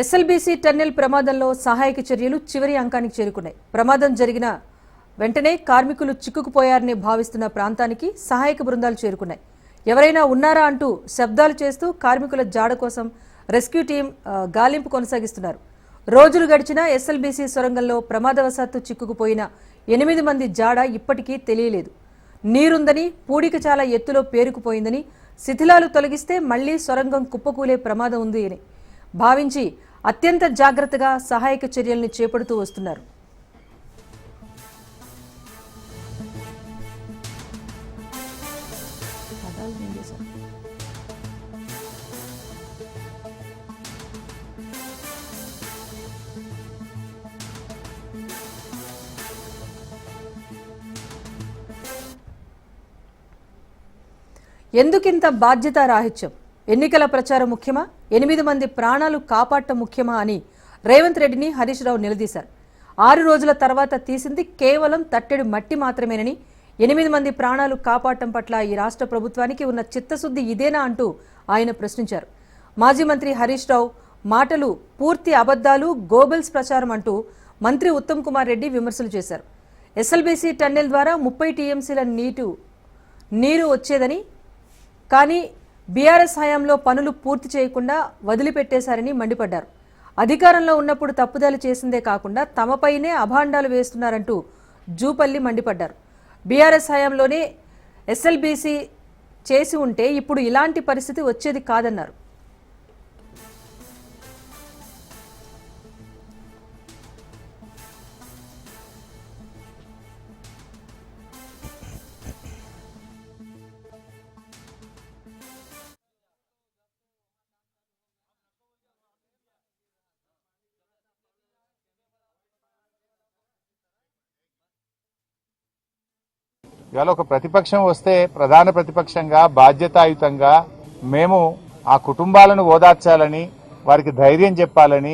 SLBC tunnel ప్రమాదంలో సహాయక చర్యలు చివరి అంకానికి చేరుకున్నాయి. ప్రమాదం జరిగిన వెంటనే కార్మికులు చిక్కుకుపోయారని భావిస్తున్న ప్రాంతానికి సహాయక బృందాలు చేరుకున్నాయి. ఎవరైనా ఉన్నారా అంటూ శబ్దాలు చేస్తూ కార్మికుల జాడ కోసం రెస్క్యూ టీం గాలింపు కొనసాగిస్తున్నారు. రోజులు గడిచినా ఎస్ఎల్బీసీ సొరంగంలో ప్రమాదవశాత్తు చిక్కుకుపోయిన ఎనిమిది మంది జాడ ఇప్పటికీ తెలియలేదు. నీరుందని పూడిక చాలా ఎత్తులో పేరుకుపోయిందని శిథిలాలు తొలగిస్తే మళ్ళీ సొరంగం కుప్పకూలే ప్రమాదం ఉంది అని భావించి అత్యంత జాగ్రత్తగా సహాయక చర్యల్ని చేపడుతూ వస్తున్నారు. ఎందుకింత బాధ్యత రాహిత్యం? ఎన్నికల ప్రచారం ముఖ్యమా? ఎనిమిది మంది ప్రాణాలు కాపాడటం ముఖ్యమా అని రేవంత్ రెడ్డిని హరీష్ రావు నిలదీశారు. ఆరు రోజుల తర్వాత తీసింది కేవలం తట్టెడు మట్టి మాత్రమేనని ఎనిమిది మంది ప్రాణాలు కాపాడటం పట్ల ఈ రాష్ట్ర ప్రభుత్వానికి ఉన్న చిత్తశుద్ధి ఇదేనా అంటూ ఆయన ప్రశ్నించారు. మాజీ మంత్రి హరీష్ రావు మాటలు పూర్తి అబద్ధాలు గోబెల్స్ ప్రచారం అంటూ మంత్రి ఉత్తమ్ కుమార్ రెడ్డి విమర్శలు చేశారు. ఎస్ఎల్బీసీ టన్నెల్ ద్వారా ముప్పై టీఎంసీల నీటు నీరు వచ్చేదని కానీ బీఆర్ఎస్ హయాంలో పనులు పూర్తి చేయకుండా వదిలిపెట్టేశారని మండిపడ్డారు. అధికారంలో ఉన్నప్పుడు తప్పుదాలు చేసిందే కాకుండా తమపైనే అభాండాలు వేస్తున్నారంటూ జూపల్లి మండిపడ్డారు. బీఆర్ఎస్ హయాంలోనే ఎస్ఎల్బీసీ చేసి ఉంటే ఇప్పుడు ఇలాంటి పరిస్థితి వచ్చేది కాదన్నారు. ఇవాళ ఒక ప్రతిపక్షం వస్తే ప్రధాన ప్రతిపక్షంగా బాధ్యతాయుతంగా మేము ఆ కుటుంబాలను ఓదార్చాలని వారికి ధైర్యం చెప్పాలని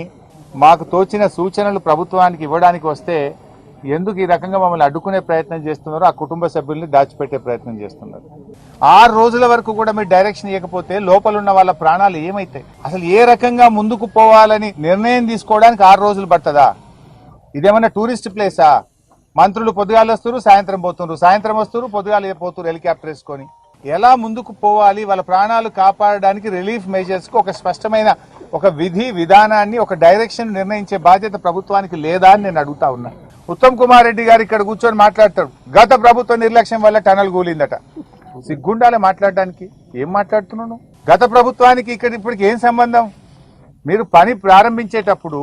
మాకు తోచిన సూచనలు ప్రభుత్వానికి ఇవ్వడానికి వస్తే ఎందుకు ఈ రకంగా మమ్మల్ని అడ్డుకునే ప్రయత్నం చేస్తున్నారో ఆ కుటుంబ సభ్యుల్ని దాచిపెట్టే ప్రయత్నం చేస్తున్నారు. ఆరు రోజుల వరకు కూడా మీరు డైరెక్షన్ ఇవ్వకపోతే లోపల ఉన్న వాళ్ళ ప్రాణాలు ఏమైతాయి? అసలు ఏ రకంగా ముందుకు పోవాలని నిర్ణయం తీసుకోవడానికి ఆరు రోజులు పట్టదా ఇదేమన్నా టూరిస్ట్ ప్లేసా? మంత్రులు పొద్దుగాలు వస్తారు సాయంత్రం పోతున్నారు సాయంత్రం వస్తారు పొద్దుగాలు పోతున్నారు హెలికాప్టర్ వేసుకొని. ఎలా ముందుకు పోవాలి వాళ్ళ ప్రాణాలు కాపాడడానికి రిలీఫ్ మెజర్స్కు ఒక స్పష్టమైన ఒక విధి విధానాన్ని ఒక డైరెక్షన్ నిర్ణయించే బాధ్యత ప్రభుత్వానికి లేదా అని నేను అడుగుతా ఉన్నా. ఉత్తమ్ కుమార్ రెడ్డి గారు ఇక్కడ కూర్చొని మాట్లాడతాడు. గత ప్రభుత్వ నిర్లక్ష్యం వల్ల టనల్ కూలిందట. సిగ్గుండాలి మాట్లాడడానికి ఏం మాట్లాడుతున్నాను గత ప్రభుత్వానికి ఇక్కడ ఇప్పటికి ఏం సంబంధం? మీరు పని ప్రారంభించేటప్పుడు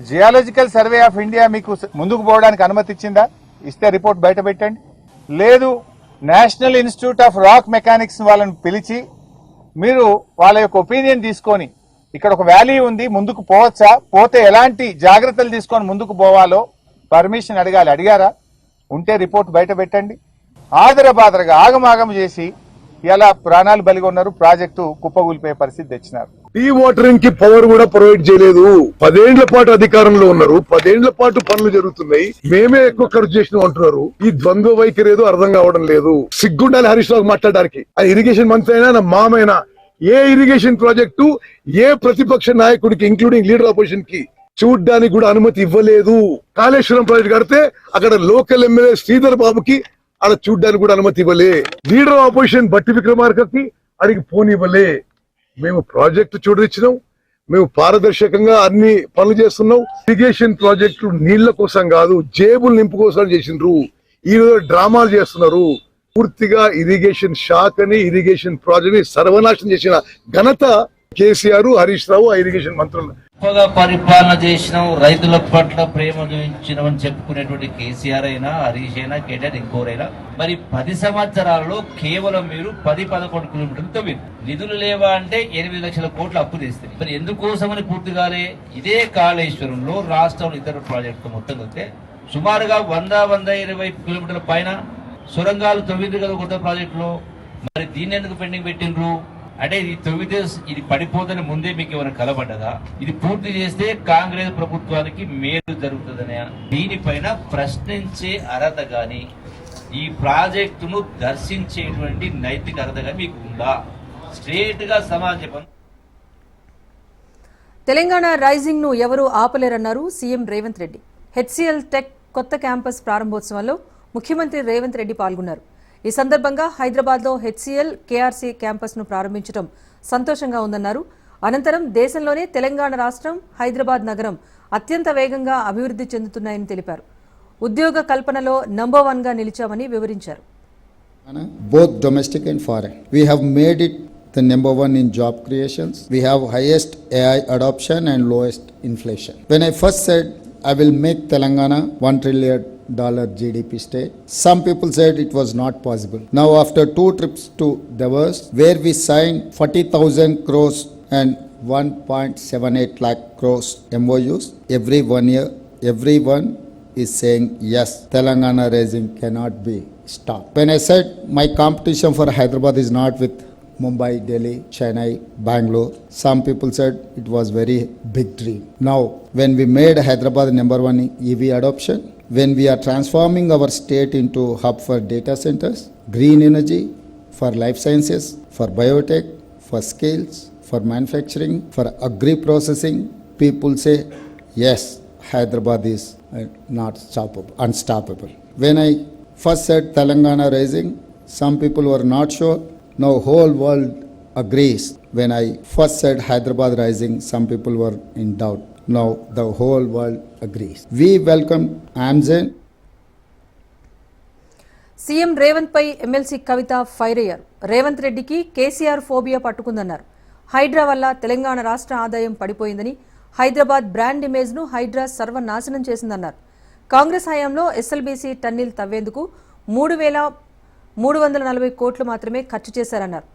జియాలజికల్ సర్వే ఆఫ్ ఇండియా మీకు ముందుకు పోవడానికి అనుమతి ఇచ్చిందా? ఇస్తే రిపోర్ట్ బయట పెట్టండి. లేదు national institute of rock mechanics వాళ్ళని పిలిచి మీరు వాళ్ళ యొక్క ఒపీనియన్ తీసుకొని ఇక్కడ ఒక వ్యాలీ ఉంది ముందుకు పోవచ్చా? పోతే ఎలాంటి జాగ్రత్తలు తీసుకొని ముందుకు పోవాలో పర్మిషన్ అడగాలి. అడిగారా? ఉంటే రిపోర్ట్ బయట పెట్టండి. ఆదరబాదరగా ఆగమాగం చేసి ఇలా ప్రాణాలు బలిగొన్నారు ప్రాజెక్టు కుప్పగూలిపోయే పరిస్థితి తెచ్చినారు. టీ వాటరింగ్కి పవర్ కూడా ప్రొవైడ్ చేయలేదు. పదేండ్ల పాటు అధికారంలో ఉన్నారు. పదేండ్ల పాటు పనులు జరుగుతున్నాయి. మేమే ఎక్కువ ఖర్చు చేసినాం అంటున్నారు. ఈ ద్వంద్వ వైఖరి ఏదో అర్థం కావడం లేదు. సిగ్గుండాలి హరీష్ రావు మాట్లాడడానికి. ఆ ఇరిగేషన్ మంత్రి అయినా నా మామైనా ఏ ఇరిగేషన్ ప్రాజెక్టు ఏ ప్రతిపక్ష నాయకుడికి ఇంక్లూడింగ్ లీడర్ ఆపోజిషన్కి చూడ్డానికి కూడా అనుమతి ఇవ్వలేదు. కాళేశ్వరం ప్రాజెక్ట్ కడితే అక్కడ లోకల్ ఎమ్మెల్యే శ్రీధర్ బాబుకి అక్కడ చూడ్డానికి కూడా అనుమతి ఇవ్వలే. లీడర్ ఆపోజిషన్ బట్టి విక్రమార్కకి అడిగి పోనివ్వలే. మేము ప్రాజెక్టు చూడరిచ్చినాం మేము పారదర్శకంగా అన్ని పనులు చేస్తున్నాం. ఇరిగేషన్ ప్రాజెక్టులు నీళ్ళ కోసం కాదు జేబులు నింపు కోసం చేసిండ్రు. ఈ రోజు డ్రామాలు చేస్తున్నారు. పూర్తిగా ఇరిగేషన్ శాఖ అని ఇరిగేషన్ ప్రాజెక్ట్ సర్వనాశనం చేసిన ఘనత కేసీఆర్ హరీష్ రావు ఆ ఇరిగేషన్ మంత్రులు. గొప్పగా పరిపాలన చేసిన రైతుల పట్ల ప్రేమ చూపించినాం చెప్పుకునేటువంటి కేసీఆర్ అయినా హరీష్ అయినా కేటీఆర్ ఇంకోరైనా మరి పది సంవత్సరాలలో కేవలం మీరు పది పదకొండు కిలోమీటర్లతో మీరు నిధులు లేవా అంటే ఎనిమిది లక్షల కోట్లు అప్పు చేస్తే. మరి ఎందుకోసమని పూర్తిగానే ఇదే కాళేశ్వరంలో రాష్ట్రంలో ఇతర ప్రాజెక్టులు మొత్తం వస్తే సుమారుగా వంద వంద ఇరవై కిలోమీటర్ల పైన సొరంగాలు తొమ్మిది కదా కొత్త ప్రాజెక్టులో. మరి దీన్ని ఎందుకు పెండింగ్ పెట్టిండ్రు? అంటే ఇది తొమ్మిది ఇది పడిపోదని ముందే మీకు ఏమైనా కలబడ్డదా? ఇది పూర్తి చేస్తే కాంగ్రెస్ ప్రభుత్వానికి మేలు జరుగుతుందనే దీనిపైన ప్రశ్నించే అర్హత కానీ ఈ ప్రాజెక్టును దర్శించేటువంటి నైతిక అర్హత కానీ మీకు ఉందా? స్ట్రేట్గా సమాజం తెలంగాణ రైజింగ్ను ఎవరూ ఆపలేరన్నారు CM Revanth Reddy. HCL tech కొత్త క్యాంపస్ ప్రారంభోత్సవంలో ముఖ్యమంత్రి రేవంత్ రెడ్డి పాల్గొన్నారు. ఈ సందర్భంగా హైదరాబాద్లో హెచ్సీఎల్ కేఆర్సీ క్యాంపస్ను ప్రారంభించడం సంతోషంగా ఉందన్నారు. అనంతరం దేశంలోనే తెలంగాణ రాష్ట్రం హైదరాబాద్ నగరం అత్యంత వేగంగా అభివృద్ధి చెందుతున్నాయని తెలిపారు. ఉద్యోగ కల్పనలో నంబర్ వన్గా నిలిచామని వివరించారు. Both domestic and foreign we have made it the number one in job creations we have highest AI adoption and lowest inflation when I first said I will make Telangana one trillion dollar GDP state, some people said it was not possible. Now after two trips to Davos where we signed 40,000 crores and 1.78 lakh crores MOUs every one year, everyone is saying yes, Telangana raising cannot be stopped. When I said my competition for Hyderabad is not with Mumbai, Delhi, Chennai, Bangalore, some people said it was very big dream. Now, when we made Hyderabad number one EV adoption, when we are transforming our state into hub for data centers, green energy, for life sciences, for biotech, for skills, for manufacturing, for agri processing, people say yes, Hyderabad is uh, not stoppable, unstoppable. When I first said Telangana rising, some people were not sure. Now whole world agrees. When I first said Hyderabad rising, some people were in doubt. Now the whole world agrees. We welcome Amgen. CM Revanth pi MLC Kavitha fire అయ్యారు రేవంత్ రెడ్డికి KCR phobia పట్టుకుందన్నారు Hydraa వల్ల తెలంగాణ రాష్ట్ర ఆదాయం పడిపోయిందని Hyderabad brand ఇమేజ్ను హైడ్రా సర్వనాశనం చేసిందన్నారు కాంగ్రెస్ హయాంలో ఎస్ఎల్బీసీ టన్నీలు తవ్వేందుకు మూడు వేల మూడు వందల నలభై కోట్లు మాత్రమే ఖర్చు చేశారన్నారు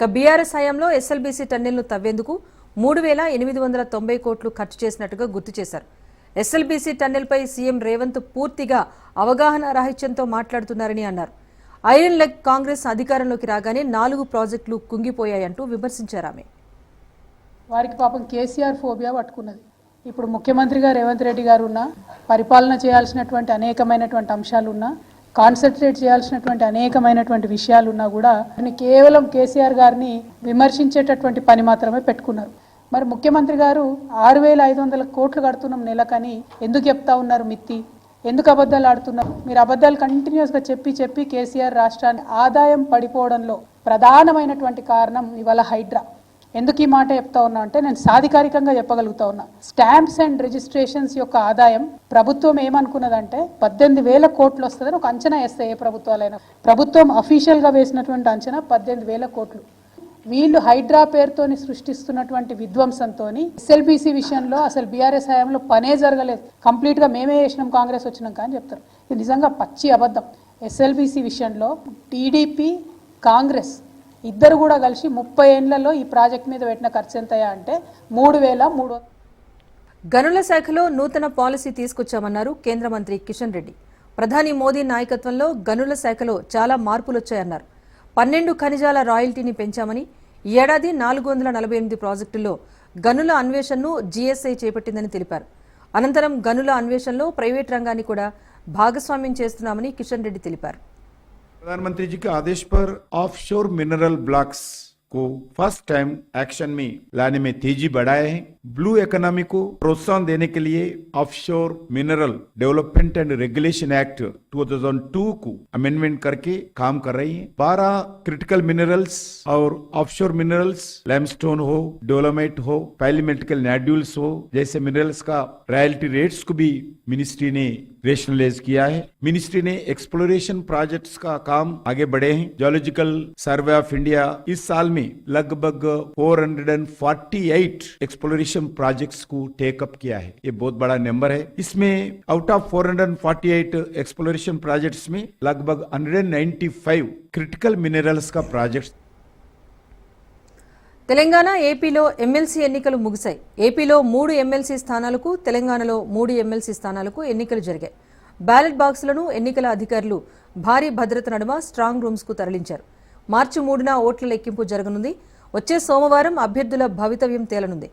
ఇక బీఆర్ఎస్ హయాంలో ఎస్ఎల్బీసీ టన్నీలను తవ్వేందుకు మూడు వేల ఎనిమిది వందల తొంభై కోట్లు ఖర్చు చేసినట్టుగా గుర్తు చేశారు. ఎస్ఎల్బీసీ టన్నెల్పై సీఎం రేవంత్ పూర్తిగా అవగాహన రాహిత్యంతో మాట్లాడుతున్నారని అన్నారు. ఐరన్ లెగ్ కాంగ్రెస్ అధికారంలోకి రాగానే నాలుగు ప్రాజెక్టులు కుంగిపోయాయంటూ విమర్శించారు ఆమె. వారికి పాపం కేసీఆర్ ఫోబియా పట్టుకున్నది. ఇప్పుడు ముఖ్యమంత్రిగా రేవంత్ రెడ్డి గారు ఉన్న పరిపాలన చేయాల్సినటువంటి అనేకమైనటువంటి అంశాలు ఉన్నా కాన్సన్ట్రేట్ చేయాల్సినటువంటి అనేకమైనటువంటి విషయాలు ఉన్నా కూడా కేవలం కేసీఆర్ గారిని విమర్శించేటటువంటి పని మాత్రమే పెట్టుకున్నారు. మరి ముఖ్యమంత్రి గారు ఆరు వేల ఐదు వందల కోట్లు కడుతున్నాం నెలకని ఎందుకు చెప్తా ఉన్నారు మిత్తి? ఎందుకు అబద్ధాలు ఆడుతున్నారు? మీరు అబద్ధాలు కంటిన్యూస్గా చెప్పి చెప్పి కేసీఆర్ రాష్ట్రాన్ని ఆదాయం పడిపోవడంలో ప్రధానమైనటువంటి కారణం ఇవాళ హైడ్రా. ఎందుకు ఈ మాట చెప్తా ఉన్నా అంటే నేను సాధికారికంగా చెప్పగలుగుతా ఉన్నా. స్టాంప్స్ అండ్ రిజిస్ట్రేషన్స్ యొక్క ఆదాయం ప్రభుత్వం ఏమనుకున్నదంటే పద్దెనిమిది వేల కోట్లు వస్తుందని ఒక అంచనా వేస్తాయి ఏ ప్రభుత్వాలైనా. ప్రభుత్వం అఫీషియల్గా వేసినటువంటి అంచనా పద్దెనిమిది వేల కోట్లు. వీళ్ళు హైడ్రా పేరుతోని సృష్టిస్తున్నటువంటి విధ్వంసంతో ఎస్ఎల్బీసీ విషయంలో అసలు బీఆర్ఎస్ హయాంలో పనే జరగలేదు. కంప్లీట్గా మేమే చేసినాం కాంగ్రెస్ వచ్చినాక అని చెప్తారు. ఇది నిజంగా పచ్చి అబద్ధం. ఎస్ఎల్బీసీ విషయంలో టీడీపీ కాంగ్రెస్ ఇద్దరు కూడా కలిసి ముప్పై ఏళ్ళలో ఈ ప్రాజెక్ట్ మీద పెట్టిన ఖర్చు ఎంతయా అంటే మూడు వేల మూడు గనుల శాఖలో నూతన పాలసీ తీసుకొచ్చామన్నారు కేంద్ర మంత్రి కిషన్ రెడ్డి. ప్రధాని మోదీ నాయకత్వంలో గనుల శాఖలో చాలా మార్పులు వచ్చాయన్నారు పన్నెండు ఖనిజాల రాయల్టీని పెంచామని ఏడాది నాలుగు వందల నలభై ఎనిమిది ప్రాజెక్టుల్లో గనుల అన్వేషణను జీఎస్ఐ చేపట్టిందని తెలిపారు. అనంతరం గనుల అన్వేషణలో ప్రైవేట్ రంగాన్ని కూడా భాగస్వామ్యం చేస్తున్నామని కిషన్ రెడ్డి తెలిపారు. ప్రధానమంత్రిజీకి ఆదేశ్ ఆఫ్ షోర్ మినరల్ బ్లాక్స్. को फ़र्स्ट टाइम एक्शन में लाने में तेज़ी बढ़ाए हैं। ब्लू इकोनॉमी को प्रोत्साहन देने के लिए offshore mineral development and regulation act 2002 को अमेंडमेंट करके काम कर रही है। बारह क्रिटिकल मिनरल्स और ऑफशोर मिनरल्स लैमस्टोन हो डोलोमेट हो पैलीमेटिकल नैड्यूल्स हो, जैसे मिनरल्स का रॉयल्टी रेट्स को भी मिनिस्ट्री ने रेशनलाइज किया है। मिनिस्ट्री ने एक्सप्लोरेशन प्रोजेक्ट्स का काम आगे बढ़े हैं। जोलॉजिकल सर्वे ऑफ़ इंडिया इस साल में लगभग 448 एक्सप्लोरेशन प्रोजेक्ट्स को टेकअप किया है ये बहुत बड़ा नंबर है इसमें आउट ऑफ 448 एक्सप्लोरेशन प्रोजेक्ट्स में लगभग 195 क्रिटिकल मिनरल्स का प्रोजेक्ट తెలంగాణ ఏపీలో ఎమ్మెల్సీ ఎన్నికలు ముగిశాయి ఏపీలో మూడు ఎమ్మెల్సీ స్థానాలకు తెలంగాణలో మూడు ఎమ్మెల్సీ స్థానాలకు ఎన్నికలు జరిగాయి బ్యాలెట్ బాక్సులను ఎన్నికల అధికారులు భారీ భద్రత నడుమ స్ట్రాంగ్ రూమ్స్ కు తరలించారు మార్చి మూడున ఓట్ల లెక్కింపు జరగనుంది. వచ్చే సోమవారం అభ్యర్థుల భవితవ్యం తేలనుంది.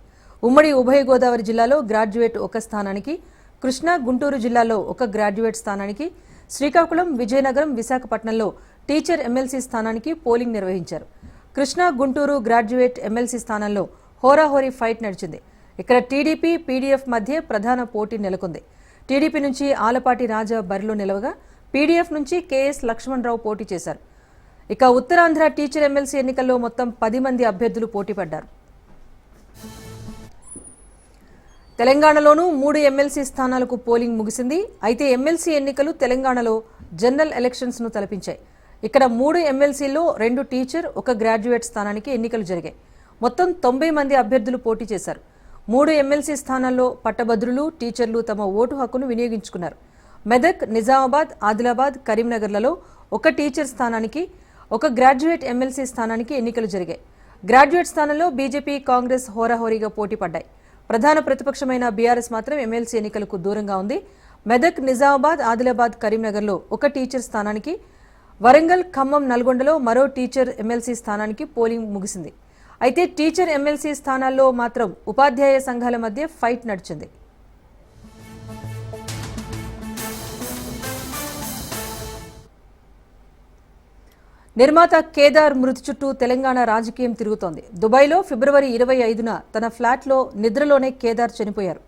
ఉమ్మడి ఉభయ గోదావరి జిల్లాలో గ్రాడ్యుయేట్ ఒక స్థానానికి కృష్ణా గుంటూరు జిల్లాలో ఒక గ్రాడ్యుయేట్ స్థానానికి శ్రీకాకుళం విజయనగరం విశాఖపట్నంలో టీచర్ ఎమ్మెల్సీ స్థానానికి పోలింగ్ నిర్వహించారు. కృష్ణా గుంటూరు గ్రాడ్యుయేట్ ఎమ్మెల్సీ స్థానంలో హోరాహోరీ ఫైట్ నడిచింది. ఇక్కడ టీడీపీ పీడీఎఫ్ మధ్య ప్రధాన పోటీ నెలకొంది. టీడీపీ నుంచి ఆలపాటి రాజా బరిలో నిలవగా పీడీఎఫ్ నుంచి కేఎస్ లక్ష్మణరావు పోటీ చేశారు. ఇక ఉత్తరాంధ్ర టీచర్ ఎమ్మెల్సీ ఎన్నికల్లో మొత్తం పది మంది అభ్యర్థులు పోటీ పడ్డారు. తెలంగాణలోనూ మూడు ఎమ్మెల్సీ స్థానాలకు పోలింగ్ ముగిసింది. అయితే ఎమ్మెల్సీ ఎన్నికలు తెలంగాణలో జనరల్ ఎలక్షన్స్ను తలపించాయి. ఇక్కడ మూడు ఎమ్మెల్సీల్లో రెండు టీచర్ ఒక గ్రాడ్యుయేట్ స్థానానికి ఎన్నికలు జరిగాయి. మొత్తం తొంభై మంది అభ్యర్థులు పోటీ చేశారు. మూడు ఎమ్మెల్సీ స్థానాల్లో పట్టభద్రులు టీచర్లు తమ ఓటు హక్కును వినియోగించుకున్నారు. మెదక్ నిజామాబాద్ ఆదిలాబాద్ కరీంనగర్లలో ఒక టీచర్ స్థానానికి ఒక గ్రాడ్యుయేట్ ఎమ్మెల్సీ స్థానానికి ఎన్నికలు జరిగాయి. గ్రాడ్యుయేట్ స్థానంలో బీజేపీ కాంగ్రెస్ హోరాహోరీగా పోటీ పడ్డాయి. ప్రధాన ప్రతిపక్షమైన బీఆర్ఎస్ మాత్రం ఎమ్మెల్సీ ఎన్నికలకు దూరంగా ఉంది. మెదక్ నిజామాబాద్ ఆదిలాబాద్ కరీంనగర్లో ఒక టీచర్ స్థానానికి వరంగల్ ఖమ్మం నల్గొండలో మరో టీచర్ ఎమ్మెల్సీ స్థానానికి పోలింగ్ ముగిసింది. అయితే టీచర్ ఎమ్మెల్సీ స్థానాల్లో మాత్రం ఉపాధ్యాయ సంఘాల మధ్య ఫైట్ నడిచింది. నిర్మాత కేదార్ మృతి చుట్టూ తెలంగాణ రాజకీయం తిరుగుతోంది. దుబాయ్లో ఫిబ్రవరి ఇరవై ఐదున తన ఫ్లాట్లో నిద్రలోనే కేదార్ చనిపోయారు.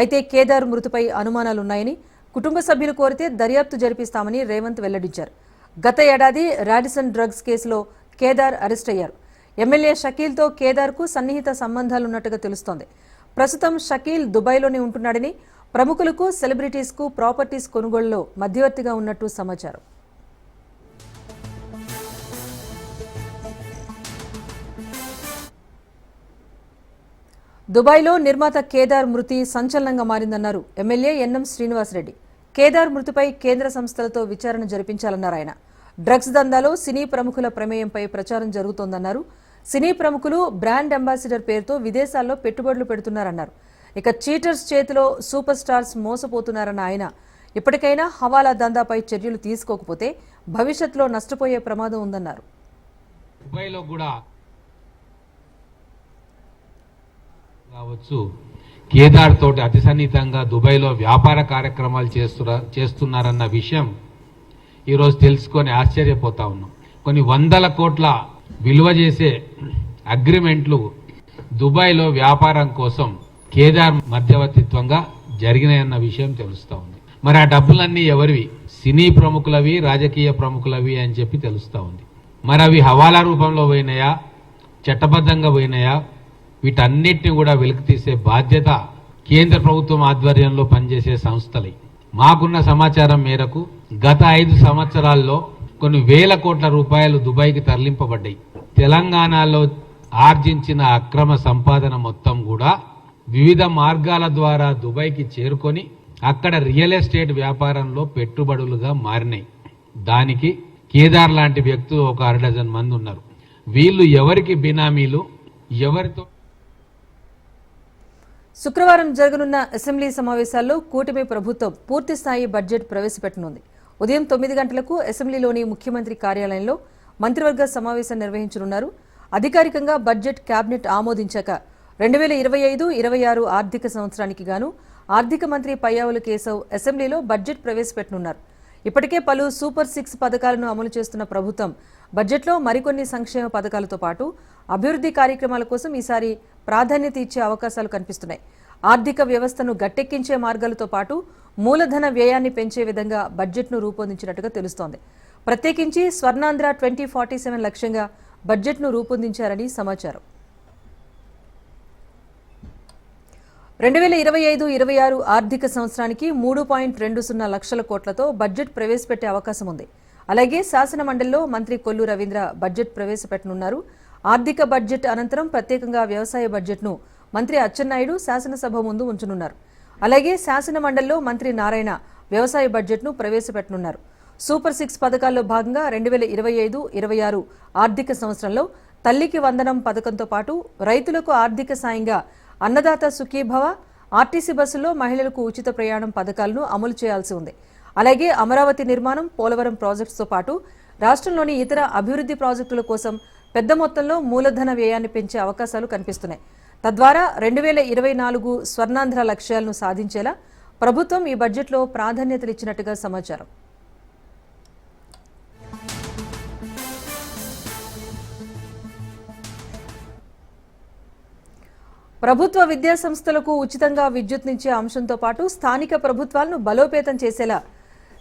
అయితే కేదార్ మృతిపై అనుమానాలున్నాయని కుటుంబ సభ్యులు కోరితే దర్యాప్తు జరిపిస్తామని రేవంత్ వెల్లడించారు. గత ఏడాది రాడిసన్ డ్రగ్స్ కేసులో కేదార్ అరెస్ట్ అయ్యారు. ఎమ్మెల్యే షకీల్తో కేదార్కు సన్నిహిత సంబంధాలున్నట్టుగా తెలుస్తోంది. ప్రస్తుతం షకీల్ దుబాయ్లోనే ఉంటున్నాడని ప్రముఖులకు సెలబ్రిటీస్కు ప్రాపర్టీస్ కొనుగోలులో మధ్యవర్తిగా ఉన్నట్టు సమాచారం. దుబాయ్లో నిర్మాత కేదార్ మృతి సంచలనంగా మారిందన్నారు. MLA NM Srinivasa Reddy. Kedar మృతిపై కేంద్ర సంస్థలతో విచారణ జరిపించాలన్నారు ఆయన. డ్రగ్స్ దందాలో సినీ ప్రముఖుల ప్రమేయంపై ప్రచారం జరుగుతోందన్నారు. సినీ ప్రముఖులు బ్రాండ్ అంబాసిడర్ పేరుతో విదేశాల్లో పెట్టుబడులు పెడుతున్నారన్నారు. ఇక చీటర్స్ చేతిలో సూపర్ స్టార్స్ మోసపోతున్నారన్న ఆయన. ఇప్పటికైనా హవాలా దందాపై చర్యలు తీసుకోకపోతే భవిష్యత్తులో నష్టపోయే ప్రమాదం ఉందన్నారు. దుబాయ్లో కూడా కావచ్చు. కేదార్ తోటి అతి సన్నిహితంగా దుబాయ్లో వ్యాపార కార్యక్రమాలు చేస్తున్నా చేస్తున్నారన్న విషయం ఈరోజు తెలుసుకొని ఆశ్చర్యపోతా ఉన్నాం. కొన్ని వందల కోట్ల విలువ చేసే అగ్రిమెంట్లు దుబాయ్లో వ్యాపారం కోసం కేదార్ మధ్యవర్తిత్వంగా జరిగినాయన్న విషయం తెలుస్తూ ఉంది. మరి ఆ డబ్బులన్నీ ఎవరివి? సినీ ప్రముఖులవి రాజకీయ ప్రముఖులవి అని చెప్పి తెలుస్తూ ఉంది. మరి అవి హవాలా రూపంలో పోయినాయా? చట్టబద్ధంగా పోయినాయా? వీటన్నిటిని కూడా వెలికి తీసే బాధ్యత కేంద్ర ప్రభుత్వం ఆధ్వర్యంలో పనిచేసే సంస్థలే. మాకున్న సమాచారం మేరకు గత ఐదు సంవత్సరాల్లో కొన్ని వేల కోట్ల రూపాయలు దుబాయ్కి తరలింపబడ్డాయి. తెలంగాణలో ఆర్జించిన అక్రమ సంపాదన మొత్తం కూడా వివిధ మార్గాల ద్వారా దుబాయ్కి చేరుకొని అక్కడ రియల్ ఎస్టేట్ వ్యాపారంలో పెట్టుబడులుగా మారినాయి. దానికి కేదార్ లాంటి వ్యక్తులు ఒక అర డజన్ మంది ఉన్నారు. వీళ్ళు ఎవరికి బినామీలు? ఎవరితో శుక్రవారం జరగనున్న అసెంబ్లీ సమావేశాల్లో కూటమి ప్రభుత్వం పూర్తిస్థాయి బడ్జెట్ ప్రవేశపెట్టనుంది. ఉదయం తొమ్మిది గంటలకు అసెంబ్లీలోని ముఖ్యమంత్రి కార్యాలయంలో మంత్రివర్గ సమావేశం నిర్వహించనున్నారు. అధికారికంగా బడ్జెట్ కేబినెట్ ఆమోదించాక రెండు వేల ఇరవై ఐదు ఇరవై ఆరు ఆర్థిక సంవత్సరానికి గాను ఆర్థిక మంత్రి పయ్యావుల కేశవ్ అసెంబ్లీలో బడ్జెట్ ప్రవేశపెట్టనున్నారు. ఇప్పటికే పలు సూపర్ సిక్స్ పథకాలను అమలు చేస్తున్న ప్రభుత్వం బడ్జెట్లో మరికొన్ని సంక్షేమ పథకాలతో పాటు అభివృద్ధి కార్యక్రమాల కోసం ఈసారి ప్రాధాన్యత ఇచ్చే అవకాశాలు కనిపిస్తున్నాయి. ఆర్థిక వ్యవస్థను గట్టెక్కించే మార్గాలతో పాటు మూలధన వ్యయాన్ని పెంచే విధంగా బడ్జెట్ను రూపొందించినట్టుగా తెలుస్తోంది. ప్రత్యేకించి స్వర్ణాంధ్ర ట్వంటీ ఫార్టీ సెవెన్ లక్ష్యంగా బడ్జెట్ను రూపొందించారని సమాచారం. రెండు వేల ఇరవై ఐదు ఇరవై ఆరు ఆర్థిక సంవత్సరానికి మూడు పాయింట్ రెండు సున్నా లక్షల కోట్లతో బడ్జెట్ ప్రవేశపెట్టే అవకాశం ఉంది. అలాగే శాసన మండలిలో మంత్రి కొల్లు రవీంద్ర బడ్జెట్ ప్రవేశపెట్టనున్నారు. ఆర్థిక బడ్జెట్ అనంతరం ప్రత్యేకంగా వ్యవసాయ బడ్జెట్ను మంత్రి అచ్చెన్నాయుడు శాసనసభ ముందు ఉంచనున్నారు. అలాగే శాసన మండలిలో మంత్రి నారాయణ వ్యవసాయ బడ్జెట్ను ప్రవేశపెట్టనున్నారు. సూపర్ సిక్స్ పథకాల్లో భాగంగా రెండు వేల ఇరవై ఐదు ఇరవై ఆరు ఆర్థిక సంవత్సరంలో తల్లికి వందనం పథకంతో పాటు రైతులకు ఆర్థిక సాయంగా అన్నదాత సుఖీభవ ఆర్టీసీ బస్సుల్లో మహిళలకు ఉచిత ప్రయాణం పథకాలను అమలు చేయాల్సి ఉంది. అలాగే అమరావతి నిర్మాణం పోలవరం ప్రాజెక్టుతో పాటు రాష్ట్రంలోని ఇతర అభివృద్ధి ప్రాజెక్టుల కోసం పెద్ద మొత్తంలో మూలధన వ్యయాన్ని పెంచే అవకాశాలు కనిపిస్తున్నాయి. తద్వారా రెండు వేల ఇరవై నాలుగు స్వర్ణాంధ్ర లక్ష్యాలను సాధించేలా ప్రభుత్వం ఈ బడ్జెట్లో ప్రాధాన్యతనిచ్చినట్టుగా సమాచారం. ప్రభుత్వ విద్యా సంస్థలకు ఉచితంగా విద్యుత్నిచ్చే అంశంతో పాటు స్థానిక ప్రభుత్వాలను బలోపేతం చేసేలా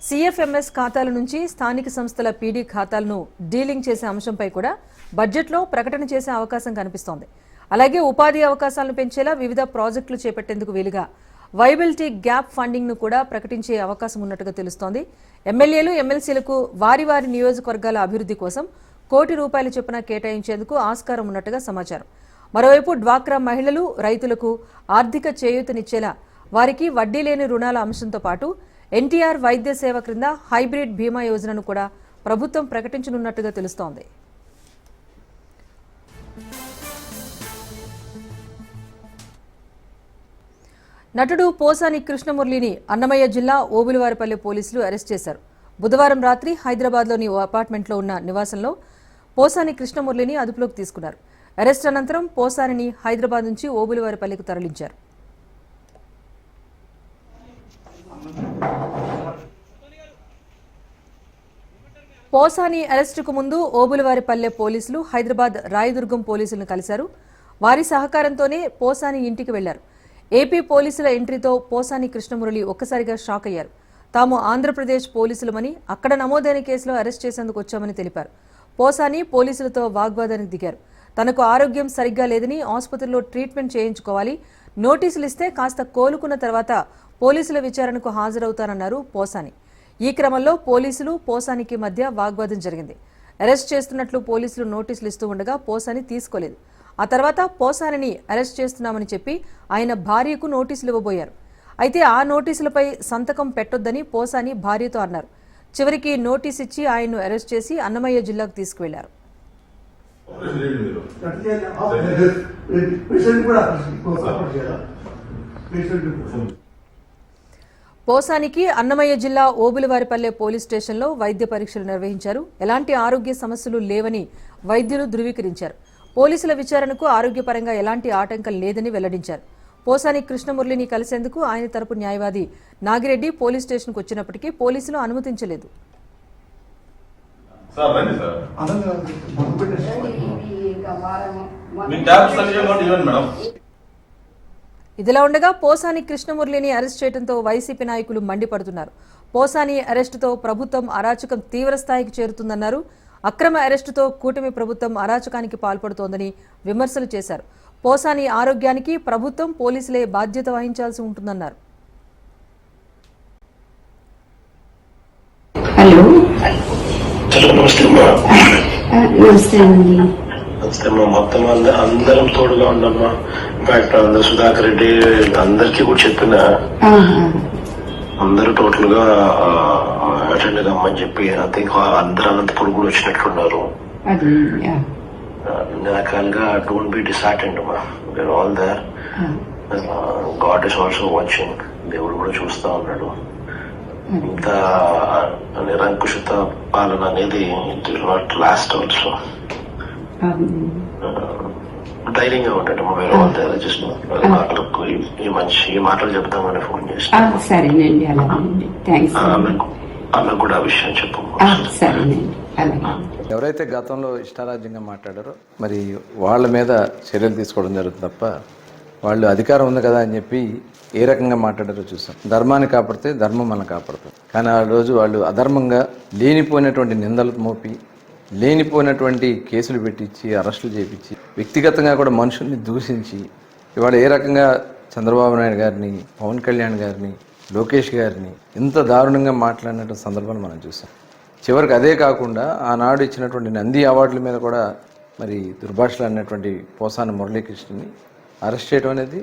సిఎఫ్ఎంఎస్ ఖాతాల నుంచి స్థానిక సంస్థల పీడీ ఖాతాలను డీలింగ్ చేసే అంశంపై కూడా బడ్జెట్లో ప్రకటన చేసే అవకాశం కనిపిస్తోంది. అలాగే ఉపాధి అవకాశాలను పెంచేలా వివిధ ప్రాజెక్టులు చేపట్టేందుకు వీలుగా వైబిలిటీ గ్యాప్ ఫండింగ్ను కూడా ప్రకటించే అవకాశం ఉన్నట్టుగా తెలుస్తోంది. ఎమ్మెల్యేలు ఎమ్మెల్సీలకు వారి వారి నియోజకవర్గాల అభివృద్ధి కోసం కోటి రూపాయల చొప్పున కేటాయించేందుకు ఆస్కారం ఉన్నట్టుగా సమాచారం. మరోవైపు డ్వాక్రా మహిళలు రైతులకు ఆర్థిక చేయూతనిచ్చేలా వారికి వడ్డీ లేని రుణాల అంశంతో పాటు ఎన్టీఆర్ వైద్య సేవ క్రింద హైబ్రిడ్ బీమా యోజనను కూడా ప్రభుత్వం ప్రకటించనున్నట్టుగా తెలుస్తోంది. నటుడు పోసాని కృష్ణమురళిని అన్నమయ్య జిల్లా ఓబులవారిపల్లి పోలీసులు అరెస్ట్ చేశారు. బుధవారం రాత్రి హైదరాబాద్లోని ఓ అపార్ట్మెంట్లో ఉన్న నివాసంలో పోసాని కృష్ణమురళిని అదుపులోకి తీసుకున్నారు. అరెస్ట్ అనంతరం పోసానిని హైదరాబాద్ నుంచి ఓబులవారిపల్లికి తరలించారు. పోసాని అరెస్టుకు ముందు ఓబులవారిపల్లె పోలీసులు హైదరాబాద్ రాయదుర్గం పోలీసులను కలిశారు. వారి సహకారంతోనే పోసాని ఇంటికి వెళ్ళారు. ఏపీ పోలీసుల ఎంట్రీతో పోసాని కృష్ణమురళి ఒక్కసారిగా షాక్ అయ్యారు. తాము ఆంధ్రప్రదేశ్ పోలీసులమని అక్కడ నమోదైన కేసులో అరెస్ట్ చేసేందుకు వచ్చామని తెలిపారు. పోసాని పోలీసులతో వాగ్వాదానికి దిగారు. తనకు ఆరోగ్యం సరిగ్గా లేదని ఆసుపత్రిలో ట్రీట్మెంట్ చేయించుకోవాలి నోటీసులు ఇస్తే కాస్త కోలుకున్న తర్వాత పోలీసుల విచారణకు హాజరవుతానన్నారు పోసాని. ఈ క్రమంలో పోలీసులు పోసానికి మధ్య వాగ్వాదం జరిగింది. అరెస్ట్ చేస్తున్నట్లు పోలీసులు నోటీసులు ఇస్తూ ఉండగా పోసాని తీసుకోలేదు. ఆ తర్వాత పోసానిని అరెస్ట్ చేస్తున్నామని చెప్పి ఆయన భార్యకు నోటీసులు ఇవ్వబోయారు. అయితే ఆ నోటీసులపై సంతకం పెట్టొద్దని పోసాని భార్యతో అన్నారు. చివరికి నోటీస్ ఇచ్చి ఆయన్ను అరెస్ట్ చేసి అన్నమయ్య జిల్లాకు తీసుకువెళ్ళారు. కూడా. పోసానికి అన్నమయ్య జిల్లా ఓబులవారిపల్లె పోలీస్ స్టేషన్లో వైద్య పరీక్షలు నిర్వహించారు. ఎలాంటి ఆరోగ్య సమస్యలు లేవని వైద్యులు ధృవీకరించారు. పోలీసుల విచారణకు ఆరోగ్యపరంగా ఎలాంటి ఆటంకం లేదని వెల్లడించారు. పోసాని కృష్ణమురళిని కలిసేందుకు ఆయన తరపు న్యాయవాది నాగిరెడ్డి పోలీస్ స్టేషన్కు వచ్చినప్పటికీ పోలీసులు అనుమతించలేదు. సార్ ఇదిలా ఉండగా పోసాని కృష్ణమురళిని అరెస్ట్ చేయడంతో వైసీపీ నాయకులు మండిపడుతున్నారు. పోసాని అరెస్టుతో ప్రభుత్వం అరాచకం తీవ్ర స్థాయికి చేరుతుందన్నారు. అక్రమ అరెస్టుతో కూటమి ప్రభుత్వం అరాచకానికి పాల్పడుతోందని విమర్శలు చేశారు. పోసాని ఆరోగ్యానికి ప్రభుత్వం పోలీసులే బాధ్యత వహించాల్సి ఉంటుందన్నారు. హలో. నమస్తే అండి. నమస్తే అమ్మా. మొత్తం అంద- అందరం తోడుగా ఉండమ్మా సుధాకర్ రెడ్డి అందరికీ కూడా చెప్పిన. అందరూ టోటల్గా అటెండ్ కమ్మని చెప్పి థింక్ అందరు అనంతపురం కూడా ఆ, అన్ని రకాలుగా డోంట్ బి అమ్మా where all there God is also watching. దేవుడు కూడా చూస్తా ఉన్నాడు. ఇంత నిరంకుశత పాలన అనేది ఇట్ నాట్ లాస్ట్ ఆల్సో. ధైర్యంగా ఉంటాడు వేరే వాళ్ళ దగ్గర జస్ట్ మాటలకు ఈ మంచి ఈ మాటలు చెప్తామని ఫోన్ చేసి. ఆ, సరేనండి థ్యాంక్స్ ఆమెకు కూడా ఆ విషయం చెప్పు. సరేనండి ఎవరైతే గతంలో ఇష్టారాజ్యంగా మాట్లాడారో మరి వాళ్ళ మీద చర్యలు తీసుకోవడం జరుగుతుంది తప్ప వాళ్ళు అధికారం ఉంది కదా అని చెప్పి ఏ రకంగా మాట్లాడారో చూసాం. ధర్మాన్ని కాపాడితే ధర్మం మనల్ని కాపాడుతుంది. కానీ ఆ రోజు వాళ్ళు అధర్మంగా లేనిపోయినటువంటి నిందలు మోపి లేనిపోయినటువంటి కేసులు పెట్టించి అరెస్టులు చేపించి వ్యక్తిగతంగా కూడా మనుషుల్ని దూషించి ఇవాళ ఏ రకంగా చంద్రబాబు నాయుడు గారిని పవన్ కళ్యాణ్ గారిని లోకేష్ గారిని ఇంత దారుణంగా మాట్లాడిన సందర్భాన్ని మనం చూసాం. చివరికి అదే కాకుండా ఆనాడు ఇచ్చినటువంటి నంది అవార్డుల మీద కూడా మరి దుర్భాషలు అన్నటువంటి పోసాని మురళీకృష్ణని అరెస్ట్ చేయడం అనేది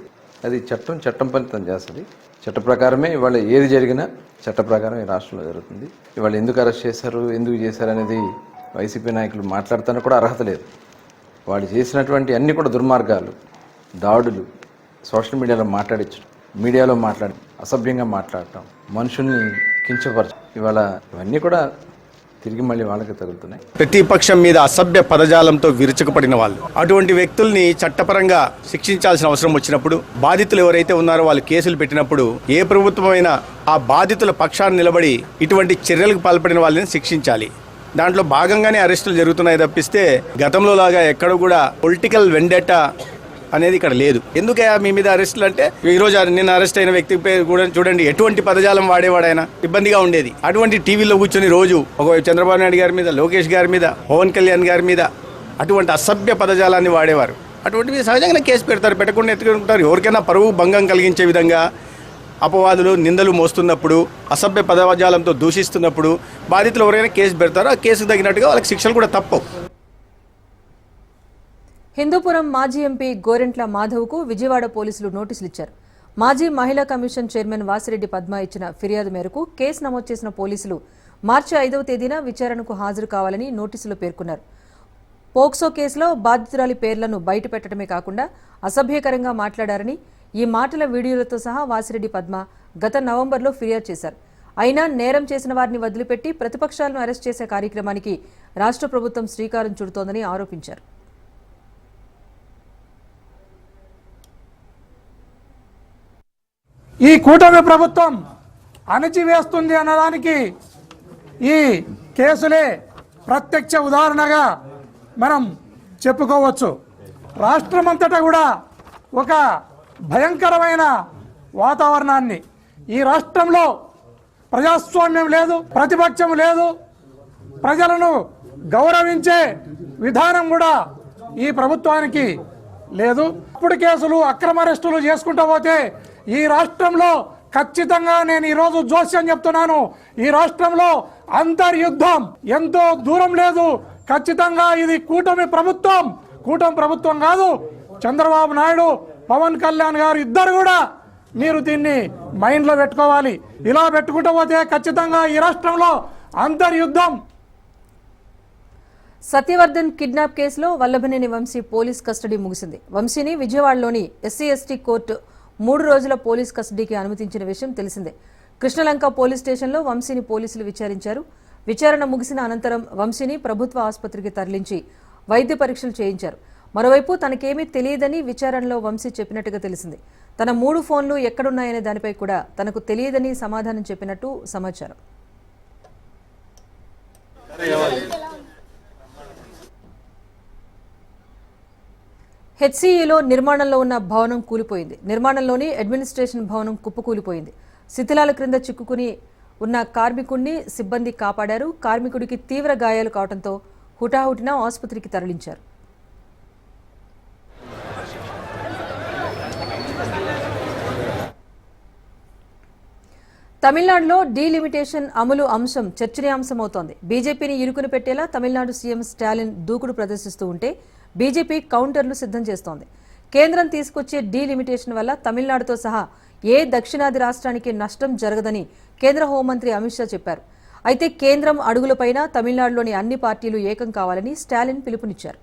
అది చట్టం చట్టం పని తను చేస్తుంది. చట్ట ప్రకారమే ఇవాళ ఏది జరిగినా చట్ట ప్రకారం ఈ రాష్ట్రంలో జరుగుతుంది. ఇవాళ ఎందుకు అరెస్ట్ చేశారు ఎందుకు చేశారు అనేది వైసీపీ నాయకులు మాట్లాడుతున్నా కూడా అర్హత లేదు. వాళ్ళు చేసినటువంటి అన్ని కూడా దుర్మార్గాలు దాడులు సోషల్ మీడియాలో మాట్లాడించడం మీడియాలో మాట్లాడి అసభ్యంగా మాట్లాడటం మనుషుల్ని కించపరచడం ఇవాళ ఇవన్నీ కూడా తిరిగి మళ్ళీ వాళ్ళకి తగులుతున్నాయి. ప్రతిపక్షం మీద అసభ్య పదజాలంతో విరుచుకుపడిన వాళ్ళు. అటువంటి వ్యక్తుల్ని చట్టపరంగా శిక్షించాల్సిన అవసరం వచ్చినప్పుడు బాధితులు ఎవరైతే ఉన్నారో వాళ్ళు కేసులు పెట్టినప్పుడు ఏ ప్రభుత్వమైనా ఆ బాధితుల పక్షాన్ని నిలబడి ఇటువంటి చర్యలకు పాల్పడిన వాళ్ళని శిక్షించాలి. దాంట్లో భాగంగానే అరెస్టులు జరుగుతున్నాయి తప్పిస్తే గతంలో లాగా ఎక్కడ కూడా పొలిటికల్ వెండేట అనేది ఇక్కడ లేదు. ఎందుకయ్యా మీ మీద అరెస్టులు అంటే ఈ రోజు నిన్న అరెస్ట్ అయిన వ్యక్తి పేరు కూడా చూడండి ఎటువంటి పదజాలం వాడేవాడైనా ఇబ్బందిగా ఉండేది. అటువంటి టీవీలో కూర్చొని రోజు ఒక చంద్రబాబు నాయుడు గారి మీద లోకేష్ గారి మీద పవన్ కళ్యాణ్ గారి మీద అటువంటి అసభ్య పదజాలాన్ని వాడేవారు. అటువంటివి సహజంగానే కేసు పెడతారు పెట్టకుండా ఎత్తుకుంటారు. ఎవరికైనా పరువు భంగం కలిగించే విధంగా అపవాదులు నిందలు మోస్తున్నప్పుడు అసభ్య పదవజాలంతో దూషిస్తున్నప్పుడు బాధితులు ఎవరైనా కేసు పెడతారో? ఆ కేసుకు తగినట్టుగా వాళ్ళకి శిక్షలు కూడా తప్పవు. హిందూపురం మాజీ ఎంపీ గోరెంట్ల మాధవ్కు విజయవాడ పోలీసులు నోటీసులు ఇచ్చారు మాజీ మహిళా కమిషన్ చైర్మన్ వాసిరెడ్డి పద్మ ఇచ్చిన ఫిర్యాదు మేరకు కేసు నమోదు చేసిన పోలీసులు మార్చి ఐదవ తేదీన విచారణకు హాజరు కావాలని నోటీసులో పేర్కొన్నారు. పోక్సో కేసులో బాధితురాలి పేర్లను బయటపెట్టడమే కాకుండా అసభ్యకరంగా మాట్లాడారని ఈ మాటల వీడియోలతో సహా వాసిరెడ్డి పద్మ గత నవంబర్లో ఫిర్యాదు చేశారు. అయినా నేరం చేసిన వారిని వదిలిపెట్టి ప్రతిపక్షాలను అరెస్ట్ చేసే కార్యక్రమానికి రాష్ట్ర ప్రభుత్వం శ్రీకారం చుడుతోందని ఆరోపించారు. ఈ కూటమి ప్రభుత్వం అణచివేస్తుంది అన్నదానికి ఈ కేసులే ప్రత్యక్ష ఉదాహరణగా మనం చెప్పుకోవచ్చు. రాష్ట్రమంతటా కూడా ఒక భయంకరమైన వాతావరణాన్ని. ఈ రాష్ట్రంలో ప్రజాస్వామ్యం లేదు ప్రతిపక్షం లేదు. ప్రజలను గౌరవించే విధానం కూడా ఈ ప్రభుత్వానికి లేదు. ఇప్పుడు కేసులు అక్రమ అరెస్టులు చేసుకుంటూ పోతే ఈ రాష్ట్రంలో ఖచ్చితంగా నేను ఈరోజు జోస్యం చెప్తున్నాను. ఈ రాష్ట్రంలో అంతర్యుద్ధం ఎంతో దూరం లేదు. ఖచ్చితంగా ఇది కూటమి ప్రభుత్వం. కూటమి ప్రభుత్వం కాదు చంద్రబాబు నాయుడు పవన్ కళ్యాణ్ గారు ఇద్దరు కూడా మీరు దీన్ని మైండ్లో పెట్టుకోవాలి. ఇలా పెట్టుకుంటూ పోతే ఖచ్చితంగా ఈ రాష్ట్రంలో అంతర్యుద్ధం. సత్యవర్ధన్ కిడ్నాప్ కేసులో వల్లభనేని వంశీ పోలీస్ కస్టడీ ముగిసింది. వంశీని విజయవాడలోని ఎస్సీ ఎస్టీ కోర్టు మూడు రోజుల పోలీస్ కస్టడీకి అనుమతించిన విషయం తెలిసిందే. కృష్ణలంక పోలీస్ స్టేషన్లో వంశీని పోలీసులు విచారించారు. విచారణ ముగిసిన అనంతరం వంశీని ప్రభుత్వ ఆసుపత్రికి తరలించి వైద్య పరీక్షలు చేయించారు. మరోవైపు తనకేమీ తెలియదని విచారణలో వంశీ చెప్పినట్టుగా తెలిసింది. తన మూడు ఫోన్లు ఎక్కడున్నాయనే దానిపై కూడా తనకు తెలియదని సమాధానం చెప్పినట్టు సమాచారం. హెచ్సిఈలో నిర్మాణంలో ఉన్న భవనం కూలిపోయింది. నిర్మాణంలోని అడ్మినిస్ట్రేషన్ భవనం కుప్పకూలిపోయింది. శిథిలాల క్రింద చిక్కుకుని ఉన్న కార్మికుడిని సిబ్బంది కాపాడారు. కార్మికుడికి తీవ్ర గాయాలు కావడంతో హుటాహుటిన ఆసుపత్రికి తరలించారు. తమిళనాడులో డీలిమిటేషన్ అమలు అంశం చర్చనీయాంశమవుతోంది. బీజేపీని ఇరుకును పెట్టేలా తమిళనాడు సీఎం స్టాలిన్ దూకుడు ప్రదర్శిస్తూ ఉంటే బీజేపీ కౌంటర్లు సిద్ధం చేస్తోంది. కేంద్రం తీసుకొచ్చే డీలిమిటేషన్ వల్ల తమిళనాడుతో సహా ఏ దక్షిణాది రాష్ట్రానికి నష్టం జరగదని కేంద్ర హోంమంత్రి అమిత్ షా చెప్పారు. అయితే కేంద్రం అడుగులపైన తమిళనాడులోని అన్ని పార్టీలు ఏకం కావాలని స్టాలిన్ పిలుపునిచ్చారు.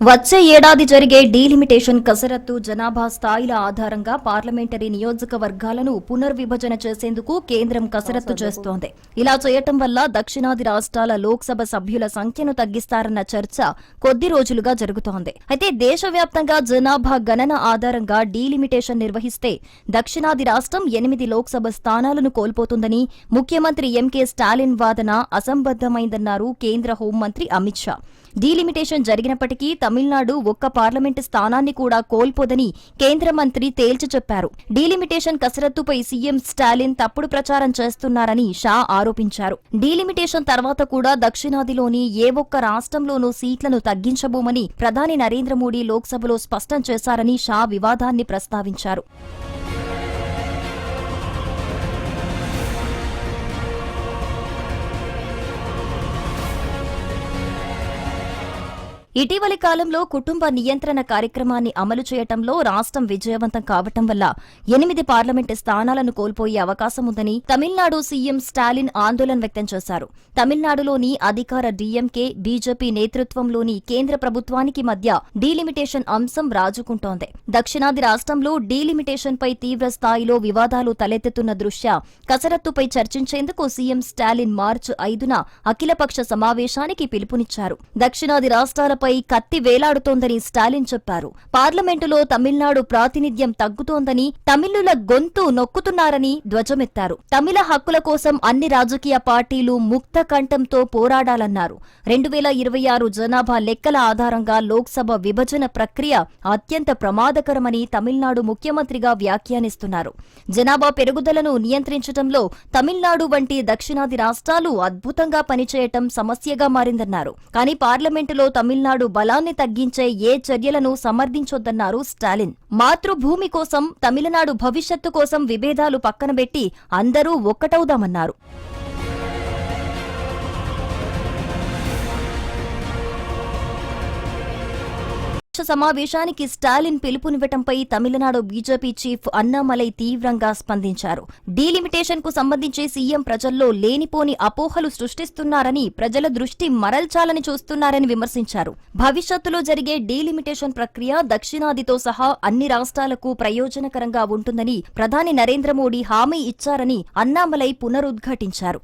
వచ్చే ఏడాది జరిగే డీలిమిటేషన్ కసరత్తు జనాభా స్థాయిల ఆధారంగా పార్లమెంటరీ నియోజకవర్గాలను పునర్విభజన చేసేందుకు కేంద్రం కసరత్తు చేస్తోంది. ఇలా చేయటం వల్ల దక్షిణాది రాష్ట్రాల లోక్సభ సభ్యుల సంఖ్యను తగ్గిస్తారన్న చర్చ కొద్ది రోజులుగా జరుగుతోంది. అయితే దేశవ్యాప్తంగా జనాభా గణన ఆధారంగా డీలిమిటేషన్ నిర్వహిస్తే దక్షిణాది రాష్ట్రం ఎనిమిది లోక్సభ స్థానాలను కోల్పోతుందని ముఖ్యమంత్రి ఎంకే స్టాలిన్ వాదన అసంబద్దమైందన్నారు కేంద్ర హోంమంత్రి అమిత్ షా. డీలిమిటేషన్ జరిగినప్పటికీ తమిళనాడు ఒక్క పార్లమెంటు స్థానాన్ని కూడా కోల్పోదని కేంద్ర మంత్రి తేల్చి చెప్పారు. డీలిమిటేషన్ కసరత్తుపై సీఎం స్టాలిన్ తప్పుడు ప్రచారం చేస్తున్నారని షా ఆరోపించారు. డీలిమిటేషన్ తర్వాత కూడా దక్షిణాదిలోని ఏ ఒక్క రాష్ట్రంలోనూ సీట్లను తగ్గించబోమని ప్రధాని నరేంద్ర మోడీ లోక్సభలో స్పష్టం చేశారని షా వివాదాన్ని ప్రస్తావించారు. ఇటీవలి కాలంలో కుటుంబ నియంత్రణ కార్యక్రమాన్ని అమలు చేయటంలో రాష్ట్రం విజయవంతం కావటం వల్ల ఎనిమిది పార్లమెంటు స్థానాలను కోల్పోయే అవకాశం ఉందని తమిళనాడు సీఎం స్టాలిన్ ఆందోళన వ్యక్తం చేశారు. తమిళనాడులోని అధికార డీఎంకే బీజేపీ నేతృత్వంలోని కేంద్ర ప్రభుత్వానికి మధ్య డీలిమిటేషన్ అంశం రాజుకుంటోంది. దక్షిణాది రాష్ట్రంలో డీలిమిటేషన్పై తీవ్ర స్థాయిలో వివాదాలు తలెత్తుతున్న దృష్ట్యా కసరత్తుపై చర్చించేందుకు సీఎం స్టాలిన్ మార్చి ఐదున అఖిలపక్ష సమావేశానికి పిలుపునిచ్చారు. దక్షిణాది రాష్ట్రాల తలపై కత్తి వేలాడుతోందని స్టాలిన్ చెప్పారు. పార్లమెంటులో తమిళనాడు ప్రాతినిధ్యం తగ్గుతోందని తమిళుల గొంతు నొక్కుతున్నారని ధ్వజమెత్తారు. తమిళ హక్కుల కోసం అన్ని రాజకీయ పార్టీలు ముక్త కంఠంతో పోరాడాలన్నారు. రెండు వేల ఇరవై ఆరు జనాభా లెక్కల ఆధారంగా లోక్సభ విభజన ప్రక్రియ అత్యంత ప్రమాదకరమని తమిళనాడు ముఖ్యమంత్రిగా వ్యాఖ్యానిస్తున్నారు. జనాభా పెరుగుదలను నియంత్రించడంలో తమిళనాడు వంటి దక్షిణాది రాష్ట్రాలు అద్భుతంగా పనిచేయటం సమస్యగా మారిందన్నారు. కానీ పార్లమెంటులో తమిళనాడు బలాన్ని తగ్గించే ఏ చర్యలను సమర్థించొద్దన్నారు స్టాలిన్. మాతృభూమి కోసం తమిళనాడు భవిష్యత్తు కోసం విభేదాలు పక్కనబెట్టి అందరూ ఒక్కటవుదామన్నారు. పక్ష సమావేశానికి స్టాలిన్ పిలుపునివ్వటంపై తమిళనాడు బీజేపీ చీఫ్ అన్నామలై తీవ్రంగా స్పందించారు. డీలిమిటేషన్కు సంబంధించి సీఎం ప్రజల్లో లేనిపోని అపోహలు సృష్టిస్తున్నారని ప్రజల దృష్టి మరల్చాలని చూస్తున్నారని విమర్శించారు. భవిష్యత్తులో జరిగే డీలిమిటేషన్ ప్రక్రియ దక్షిణాదితో సహా అన్ని రాష్ట్రాలకు ప్రయోజనకరంగా ఉంటుందని ప్రధాని నరేంద్ర మోడీ హామీ ఇచ్చారని అన్నామలై పునరుద్ఘాటించారు.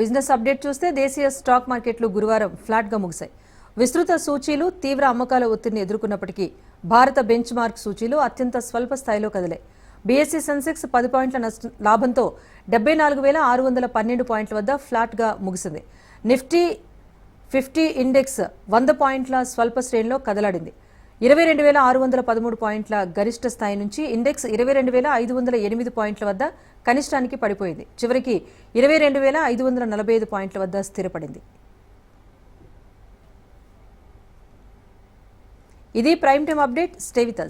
బిజినెస్ అప్డేట్ చూస్తే దేశీయ స్టాక్ మార్కెట్లు గురువారం ఫ్లాట్గా ముగిశాయి. విస్తృత సూచీలు తీవ్ర అమ్మకాల ఒత్తిడిని ఎదుర్కొన్నప్పటికీ భారత బెంచ్ మార్క్ సూచీలు అత్యంత స్వల్ప స్థాయిలో కదిలాయి. బీఎస్సీ సెన్సెక్స్ పది పాయింట్ల నష్ట లాభంతో డెబ్బై నాలుగు వేల ఆరు వందల పన్నెండు పాయింట్ల వద్ద ఫ్లాట్గా ముగిసింది. నిఫ్టీ ఫిఫ్టీ ఇండెక్స్ వంద పాయింట్ల స్వల్ప శ్రేణిలో కదలాడింది. ఇరవై రెండు వేల ఆరు వందల పదమూడు పాయింట్ల గరిష్ట స్థాయి నుంచి ఇండెక్స్ ఇరవై రెండు వేల ఐదు వందల ఎనిమిది పాయింట్ల వద్ద కనిష్టానికి పడిపోయింది. చివరికి ఇరవై రెండు వేల ఐదు వందల నలభై ఐదు పాయింట్ల వద్ద స్థిరపడింది. ఇది prime time update. Stay with